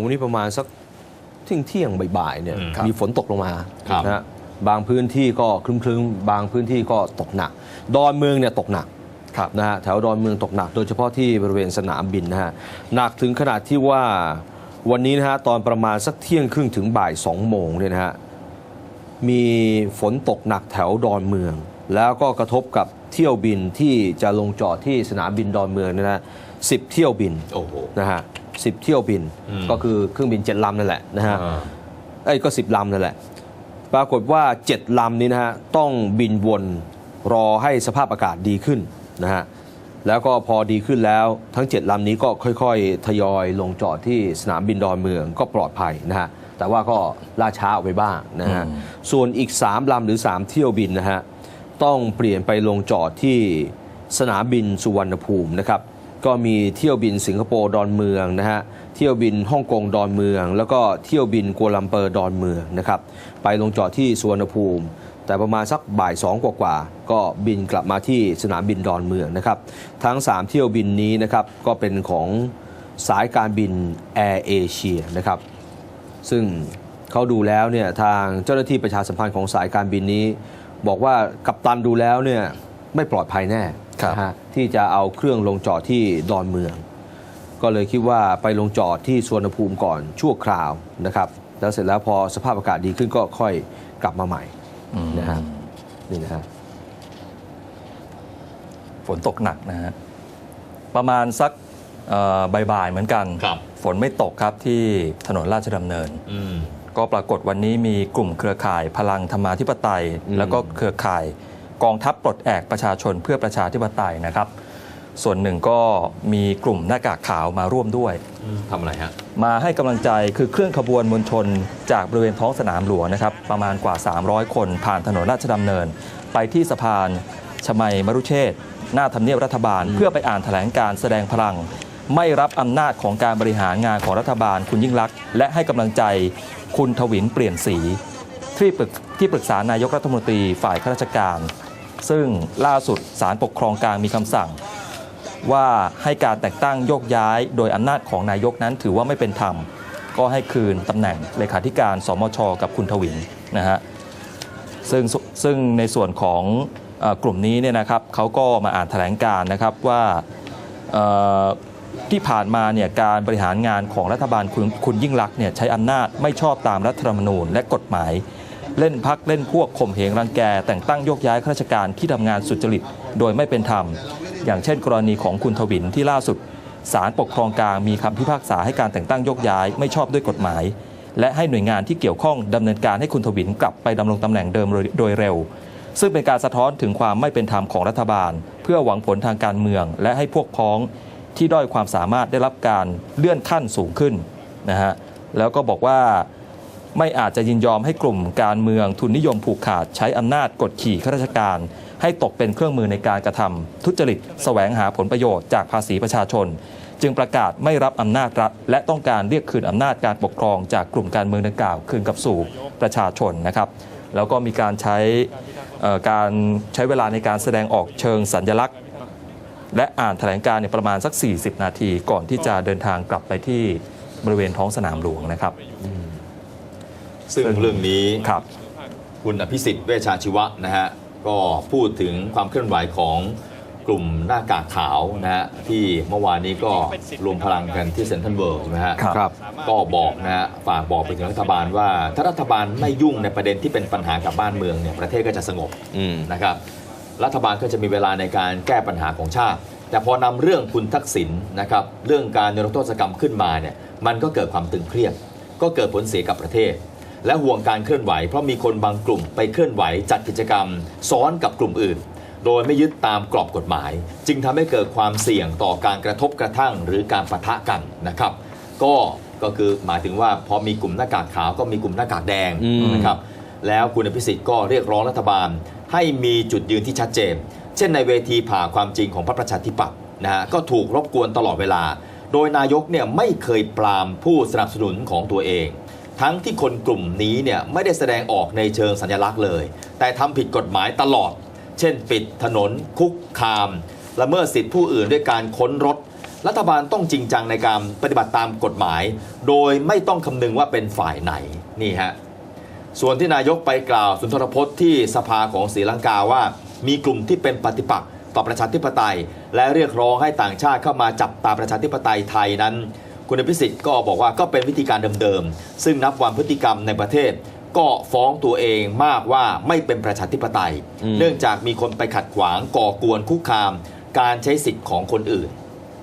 เอาวันนี้ประมาณสักเที่ยงเที่ยงๆบ่ายๆเนี่ยอืมครับมีฝนตกลงมาครับนะฮะบางพื้นที่ก็ครึ้มๆ บางพื้นที่ก็ตกหนัก ดอนเมืองเนี่ยตกหนักครับนะฮะแถวดอนเมืองตกหนัก โดยเฉพาะที่บริเวณสนามบินนะฮะหนักถึงขนาดที่ว่าวันนี้นะฮะตอนประมาณสักเที่ยงครึ่งถึงบ่ายสองโมงเนี่ยนะฮะมีฝนตกหนักแถวดอนเมือง แล้วก็กระทบกับเที่ยวบินที่จะลงจอดที่สนามบินดอนเมืองเนยนะสิบเที่ยวบินโอ้โหนะฮะ สิบเที่ยวบินอืมก็คือเครื่องบินเจ็ดลำนั่นแหละนะฮะอ่าไอ้ยก็สิบลำนั่นแหละ ปรากฏว่าเจ็ดลำนี้นะฮะต้องบินวนรอให้สภาพอากาศดีขึ้นนะฮะแล้วก็พอดีขึ้นแล้วทั้ง 7 ลำนี้ก็ค่อยๆ ทยอยลงจอดที่สนามบินดอนเมืองก็ปลอดภัยนะฮะแต่ว่าก็ล่าช้าออกไปบ้างนะฮะอืมส่วนอีก 3 ลำหรือ 3 เที่ยวบินนะฮะต้องเปลี่ยนไปลงจอดที่สนามบินสุวรรณภูมินะครับ ก็มีเที่ยวบินสิงคโปร์ดอนเมืองนะฮะเที่ยวบินฮ่องกงดอนเมือง แล้วก็เที่ยวบินกัวลัมเปอร์ดอนเมืองนะครับไปลงจอดที่สุวรรณภูมิ แต่ประมาณสักบ่ายสองกว่าๆก็บินกลับมาที่สนามบินดอนเมืองนะครับทั้ง 3 เที่ยวบินนี้นะครับก็เป็นของสายการบินแอร์เอเชียนะครับซึ่งเขาดูแล้วเนี่ยทางเจ้าหน้าที่ประชาสัมพันธ์ของสายการบินนี้ บอกว่ากัปตันดูแล้วเนี่ยไม่ปลอดภัยแน่ครับนะฮะ ที่จะเอาเครื่องลงจอดที่ดอนเมือง ก็เลยคิดว่าไปลงจอดที่สวนภูมิก่อนชั่วคราวนะครับ แล้วเสร็จแล้วพอสภาพอากาศดีขึ้นก็ค่อยกลับมาใหม่อืมนะฮะนี่นะฮะฝนตกหนักนะฮะประมาณสักเอ่อบ่ายๆเหมือนกันครับฝนไม่ตกครับที่ถนนราชดำเนินอืมก็ปรากฏวันนี้มีกลุ่มเครือข่ายพลังธรรมาธิปไตยอืมแล้วก็เครือข่าย กองทัพปลดแอกประชาชนเพื่อประชาธิปไตยนะครับ ส่วนหนึ่งก็มีกลุ่มหน้ากากขาวมาร่วมด้วย ทำอะไรฮะ มาให้กำลังใจคือเคลื่อนขบวนมวลชน จากบริเวณท้องสนามหลวงนะครับ ประมาณกว่า 300 คนผ่านถนนราชดำเนิน ไปที่สะพานชมัยมรุเชษฐ์หน้าทำเนียบรัฐบาล เพื่อไปอ่านแถลงการแสดงพลัง ไม่รับอำนาจของการบริหารงานของรัฐบาลคุณยิ่งลักษณ์และให้กำลังใจคุณทวินเปลี่ยนสี ที่ปรึกที่ปรึกษานายกรัฐมนตรีฝ่ายข้าราชการ ซึ่งล่าสุดศาลปกครองกลางมีคำสั่ง ว่าให้การแต่งตั้งโยกย้าย โดยอำนาจของนายกนั้นถือว่าไม่เป็นธรรม ก็ให้คืนตำแหน่งเลขาธิการสมช กับคุณทวินนะฮะซึ่งซึ่งในส่วนของอกลุ่มนี้เนี่ยนะครับเขาก็มาอ่านแถลงการนะครับว่าที่ผ่านมาเนี่ยการบริหารงานของรัฐบาลคุณคุณยิ่งลักษณ์เนี่ยใช้อำนาจไม่ชอบตามรัฐธรรมนูญและกฎหมาย เล่นพักเล่นพวกข่มเหงรังแก แต่งตั้งโยกย้ายข้าราชการที่ทำงานสุจริต โดยไม่เป็นธรรม อย่างเช่น กรณีของคุณทวินที่ล่าสุดศาลปกครองกลางมีคำพิพากษาให้การแต่งตั้งโยกย้ายไม่ชอบด้วยกฎหมาย และให้หน่วยงานที่เกี่ยวข้องดำเนินการให้คุณทวินกลับไปดำรงตำแหน่งเดิมโดยเร็ว ซึ่งเป็นการสะท้อนถึงความไม่เป็นธรรมของรัฐบาล เพื่อหวังผลทางการเมือง และให้พวกพ้องที่ด้อยความสามารถได้รับการเลื่อนขั้นสูงขึ้นนะฮะแล้วก็บอกว่า ไม่อาจจะยินยอมให้กลุ่มการเมืองทุนนิยมผูกขาดใช้อำนาจกดขี่ข้าราชการ ให้ตกเป็นเครื่องมือในการกระทำทุจริต แสวงหาผลประโยชน์จากภาษีประชาชน จึงประกาศไม่รับอำนาจรัฐ และต้องการเรียกคืนอำนาจการปกครองจากกลุ่มการเมืองดังกล่าวคืนกับสู่ประชาชนนะครับ แล้วก็มีการใช้การใช้เวลาในการแสดงออกเชิงสัญลักษณ์ และอ่านแถลงการณ์เนี่ยประมาณสัก 40 นาที ก่อนที่จะเดินทางกลับไปที่บริเวณท้องสนามหลวงนะครับ ซึ่งเรื่องนี้ครับคุณอภิสิทธิ์เวชชาชีวะนะฮะก็พูดถึงความเคลื่อนไหวของกลุ่มหน้ากากขาวนะฮะที่เมื่อวานนี้ก็รวมพลังกันที่เซ็นทรัลเวิลด์ใช่ไหมฮะครับครับก็บอกนะฮะฝากบอกไปถึงรัฐบาลว่า ถ้ารัฐบาลไม่ยุ่งในประเด็นที่เป็นปัญหากับบ้านเมืองเนี่ยประเทศก็จะสงบอืมนะครับรัฐบาลก็จะมีเวลาในการแก้ปัญหาของชาติ แต่พอนำเรื่องคุณทักษิณนะครับเรื่องการนิรโทษกรรมขึ้นมาเนี่ยมันก็เกิดความตึงเครียดก็เกิดผลเสียกับประเทศ และห่วงการเคลื่อนไหว เพราะมีคนบางกลุ่มไปเคลื่อนไหวจัดกิจกรรม ซ้อนกับกลุ่มอื่น โดยไม่ยึดตามกรอบกฎหมาย จึงทำให้เกิดความเสี่ยงต่อการกระทบกระทั่งหรือการปะทะกันนะครับ ก็ก็คือหมายถึงว่าพอมีกลุ่มหน้ากากขาวก็มีกลุ่มหน้ากากแดงอืมนะครับแล้วคุณอภิสิทธิ์ก็เรียกร้องรัฐบาล ให้มีจุดยืนที่ชัดเจน เช่นในเวทีผ่าความจริงของพระประชาธิปัตย์นะฮะก็ถูกรบกวนตลอดเวลา โดยนายกเนี่ยไม่เคยปรามผู้สนับสนุนของตัวเอง ทั้งที่คนกลุ่มนี้เนี่ยไม่ได้แสดงออกในเชิงสัญลักษณ์เลย แต่ทำผิดกฎหมายตลอด เช่น ปิดถนน คุกคามละเมิดสิทธิผู้อื่นด้วยการค้นรถ รัฐบาลต้องจริงจังในการปฏิบัติตามกฎหมาย โดยไม่ต้องคำนึงว่าเป็นฝ่ายไหนนี่ฮะส่วนที่นายกไปกล่าวสุนทรพจน์ที่สภาของศรีลังกาว่า มีกลุ่มที่เป็นปฏิปักษ์ ต่อประชาธิปไตย และเรียกร้องให้ต่างชาติเข้ามาจับตาประชาธิปไตยไทยนั้น คุณอภิสิทธิ์ก็บอกว่าก็เป็นวิธีการเดิมๆ ซึ่งนับวันพฤติกรรมในประเทศ ก็ฟ้องตัวเองมากว่าไม่เป็นประชาธิปไตยอืมเนื่องจากมีคนไปขัดขวางก่อกวนคุกคาม การใช้สิทธิ์ของคนอื่น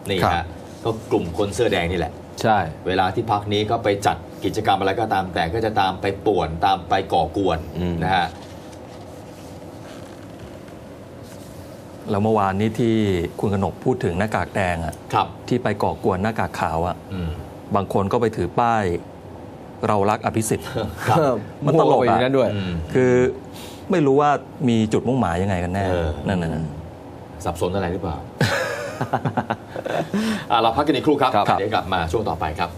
นี่ครัฮะบก็กลุ่มคนเสื้อแดงนี่แหละใช่ เวลาที่พักนี้ก็ไปจัดกิจกรรมอะไรก็ตามแต่ก็จะตามไปป่วนตามไปก่อกวนอืมนะฮะ แล้วเมื่อวานนี้ที่คุณกนกพูดถึงหน้ากากแดงอะครับที่ไปก่อกวนหน้ากากขาวอะอืมบางคนก็ไปถือป้าย เรารักอภิสิทธิ์ครับมันตลกมั่วไปอย่างนั้นด้วยอืมคือไม่รู้ว่ามีจุดมุ่งหมายยังไงกันแน่เออนั่นน่ะสับสนอะไรหรือเปล่าอะเราพักกันอีกครู่ครับครับเดี๋ยวกลับมาช่วงต่อไปครับ